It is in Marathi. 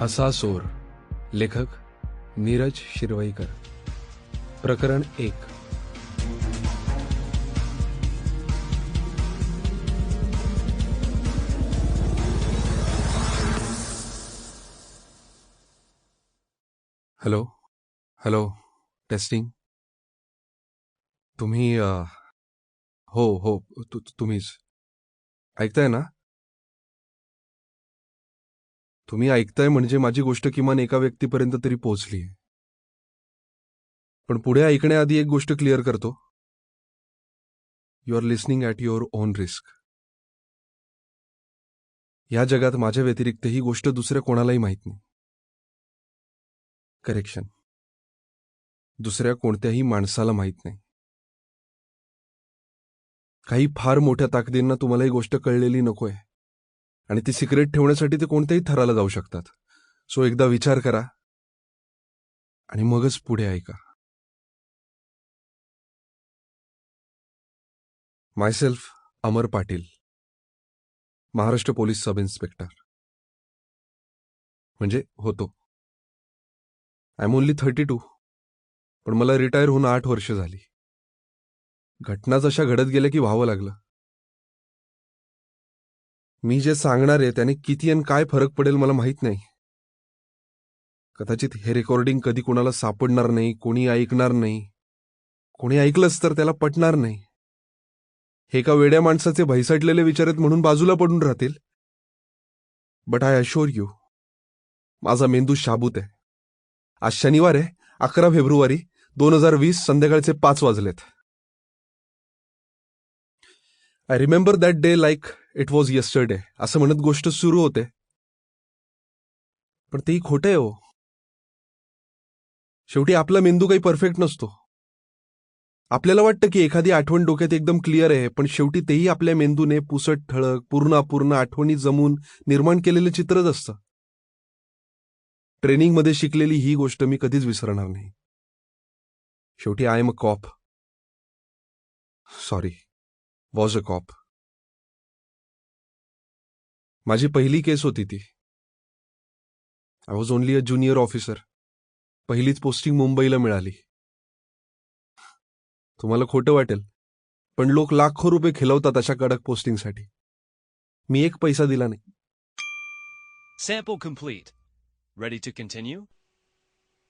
हसा सोर लेखक नीरज शिरवईकर. प्रकरण एक. Hello hello testing? तुम्ही हो हो तु- तु- तुम्हीच. ऐकताय ना? तुम्ही ऐकताय म्हणजे माझी गोष्ट किमान एका व्यक्तीपर्यंत तरी पोहोचली पण पुढे ऐकण्याआधी एक गोष्ट क्लिअर करतो. You are listening at your own risk या जगात माझ्या व्यतिरिक्त ही गोष्ट दुसऱ्या कोणालाही माहीत नाही. करेक्शन दुसऱ्या कोणत्याही माणसाला माहीत नाही. काही फार मोठ्या ताकदींना तुम्हाला ही गोष्ट कळलेली नकोय. आणि ती सिक्रेट ठेवण्यासाठी ते कोणत्याही थराला जाऊ शकतात. सो एकदा विचार करा. आणि मगच पुढे ऐका. Myself Amar Patil Maharashtra police sub inspector. म्हणजे होतो. I am only thirty two पण मला रिटायर होऊन आठ वर्ष झाली. घटना जशा घडत गेल्या की व्हावं लागलं. मी जे सांगणार आहे त्याने किती आणि काय फरक पडेल मला माहीत नाही. कदाचित हे रेकॉर्डिंग कधी कोणाला सापडणार नाही कोणी ऐकणार नाही. कोणी ऐकलंच तर त्याला पटणार नाही. हे एका वेड्या माणसाचे भैसटलेले विचार आहेत म्हणून बाजूला पडून राहतील? बट आय अशोर यू माझा मेंदू शाबूत आहे. आज शनिवार आहे अकरा फेब्रुवारी दोन हजार वीस संध्याकाळचे पाच वाजलेत. I remember that day like it was yesterday असं म्हणत गोष्ट सुरू होते. पण तेही खोटे हो. शेवटी आपला मेंदू काही परफेक्ट नसतो. आपल्याला वाटतं की एखादी आठवण डोक्यात एकदम क्लिअर आहे पण शेवटी तेही आपल्या मेंदूने पुसट ठळक पूर्ण अपूर्ण आठवणी जमून निर्माण केलेलं चित्रच असतं. ट्रेनिंगमध्ये शिकलेली ही गोष्ट मी कधीच विसरणार नाही. शेवटी I am a cop sorry was a cop माझी पहिली केस होती ती. I was only a junior officer पहिलीच पोस्टिंग मुंबईला मिळाली. तुम्हाला खोटं वाटेल पण लोक लाखो रुपये खिलवतात अशा कडक पोस्टिंगसाठी मी एक पैसा दिला नाही. Sample complete. Ready to continue?